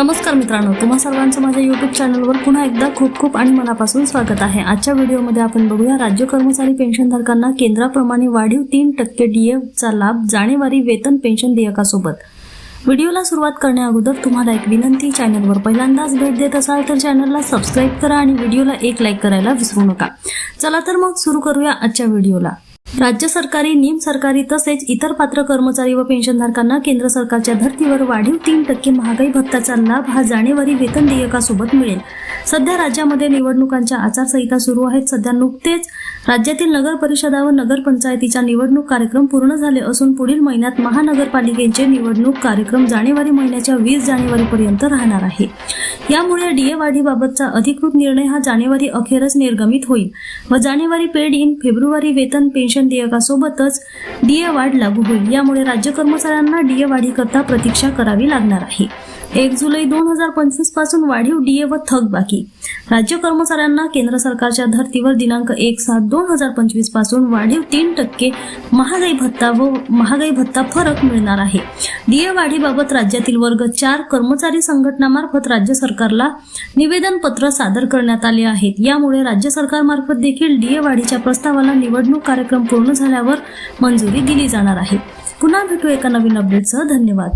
नमस्कार मित्रांनो तुम्हा सर्वांचं माझ्या युट्यूब चॅनलवर पुन्हा एकदा खूप खूप आणि मनापासून स्वागत आहे. आजच्या व्हिडिओमध्ये आपण बघूया राज्य कर्मचारी पेन्शनधारकांना केंद्राप्रमाणे वाढीव तीन टक्के डीएचा लाभ जानेवारी वेतन पेन्शन देयकासोबत. व्हिडिओला सुरुवात करण्याअगोदर तुम्हाला एक विनंती चॅनलवर पहिल्यांदाच भेट देत असाल तर चॅनलला सबस्क्राईब करा आणि व्हिडिओला एक लाईक करायला विसरू नका. चला तर मग सुरू करूया आजच्या व्हिडिओला. राज्य सरकारी निम सरकारी तसेच इतर पात्र कर्मचारी व पेन्शनधारकांना केंद्र सरकारच्या धर्तीवर वाढीव तीन टक्के महागाई भत्ताचा लाभ हा जानेवारी वेतन देयकासोबत मिळेल. सध्या राज्यामध्ये निवडणुकांच्या आचारसंहिता सुरू आहेत. सध्या नुकतेच राज्यातील नगर परिषदा व नगरपंचायतीच्या निवडणूक कार्यक्रम पूर्ण झाले असून पुढील महिन्यात महानगरपालिकेचे निवडणूक कार्यक्रम जानेवारी महिन्याच्या वीस जानेवारीपर्यंत राहणार आहे. यामुळे डीए वाढीबाबतचा अधिकृत निर्णय हा जानेवारी अखेरच निर्गमित होईल व जानेवारी पेड इन फेब्रुवारी वेतन पेन्शन देयकासोबतच डीए वाढ लागू होईल. यामुळे राज्य कर्मचाऱ्यांना डीए वाढीकरता प्रतीक्षा करावी लागणार आहे. एक जुलै दोन हजार पंचवीसपासून वाढीव डीए व थकबाकी राज्य कर्मचाऱ्यांना केंद्र सरकारच्या धर्तीवर दिनांक एक सात दोन हजार पंचवीसपासून वाढीव तीन टक्के महागाई भत्ता व महागाई भत्ता फरक मिळणार आहे. डीए वाढीबाबत राज्यातील वर्ग चार कर्मचारी संघटनामार्फत राज्य सरकारला निवेदन पत्र सादर करण्यात आले आहेत. यामुळे राज्य सरकारमार्फत देखील डीए वाढीच्या प्रस्तावाला निवडणूक कार्यक्रम पूर्ण झाल्यावर मंजुरी दिली जाणार आहे. पुन्हा भेटू एका नवीन अपडेटसह धन्यवाद.